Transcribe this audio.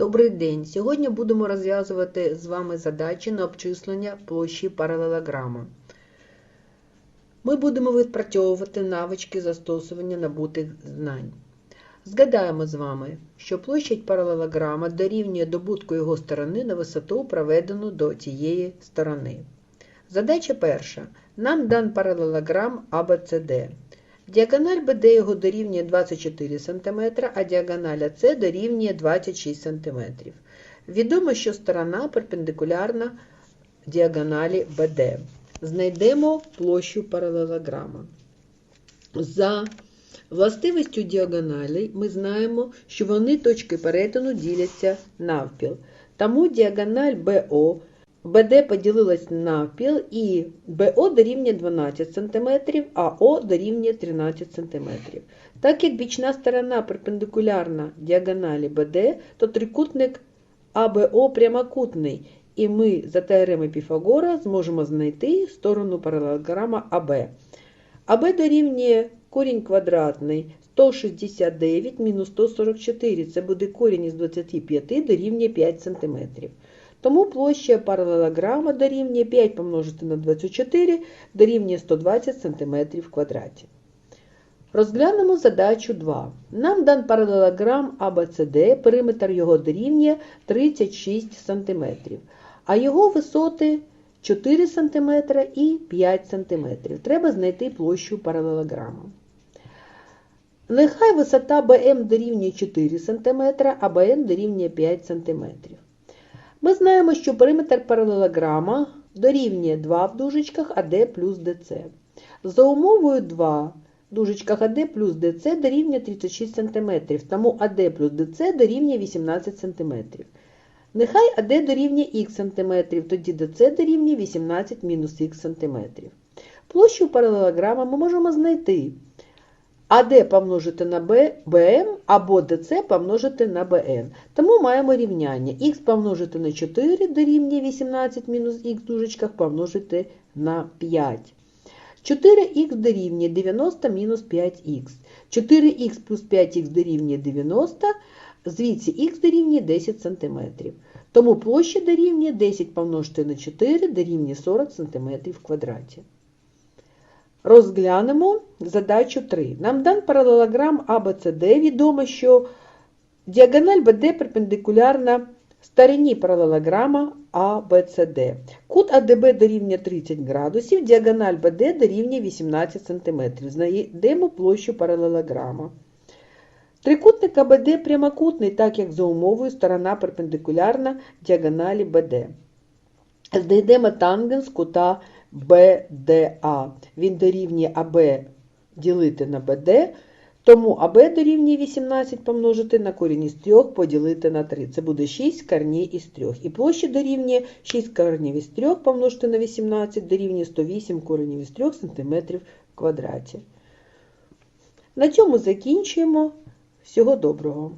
Добрий день! Сьогодні будемо розв'язувати з вами задачі на обчислення площі паралелограма. Ми будемо відпрацьовувати навички застосування набутих знань. Згадаємо з вами, що площадь паралелограма дорівнює добутку його сторони на висоту, проведену до цієї сторони. Задача перша. Нам дан паралелограм ABCD. Діагональ БД його дорівнює 24 см, а діагональ АС дорівнює 26 см. Відомо, що сторона перпендикулярна діагоналі БД. Знайдемо площу паралелограма. За властивістю діагоналей ми знаємо, що вони точки перетину діляться навпіл. Тому діагональ БО БД поділилась навпіл і БО дорівнює 12 см, а О дорівнює 13 см. Так як бічна сторона перпендикулярна діагоналі БД, то трикутник АБО прямокутний, і ми за теоремою Піфагора зможемо знайти сторону паралелограма АБ. АБ дорівнює корінь квадратний 169 мінус 144. Це буде корінь із 25 дорівнює 5 см. Тому площа паралелограма дорівнює 5 помножити на 24 дорівнює 120 см квадраті. Розглянемо задачу 2. Нам дан паралелограм ABCD, периметр його дорівнює 36 см, а його висоти 4 см і 5 см. Треба знайти площу паралелограма. Нехай висота BM дорівнює 4 см, а BN дорівнює 5 см. Ми знаємо, що периметр паралелограма дорівнює 2 в дужечках АД плюс ДЦ. За умовою 2 в дужечках АД плюс ДЦ дорівнює 36 см, тому АД плюс ДЦ дорівнює 18 см. Нехай АД дорівнює х см, тоді ДЦ дорівнює 18 мінус х см. Площу паралелограма ми можемо знайти. АД помножити на БМ або ДЦ помножити на БН. Тому маємо рівняння. Х помножити на 4 дорівнює 18 мінус х в дужечках помножити на 5. 4х дорівнює 90 мінус 5х. 4х плюс 5х дорівнює 90, звідси х дорівнює 10 см. Тому площа дорівнює 10 помножити на 4 дорівнює 40 см в квадраті. Розглянемо задачу 3. Нам дан паралелограм ABCD. Відомо, що діагональ BD перпендикулярна стороні паралелограма ABCD. Кут АДБ дорівнює 30 градусів, діагональ BD дорівнює 18 см. Знайдемо площу паралелограма. Трикутник АБД прямокутний, так як за умовою сторона перпендикулярна діагоналі BD. Знайдемо тангенс кута BDA. Він дорівнює АБ ділити на БД, тому АБ дорівнює 18 помножити на корінь із 3 поділити на 3. Це буде 6 корней із 3. І площа дорівнює 6 коренів із 3 помножити на 18 дорівнює 108 коренів із 3 см квадраті. На цьому закінчуємо. Всього доброго!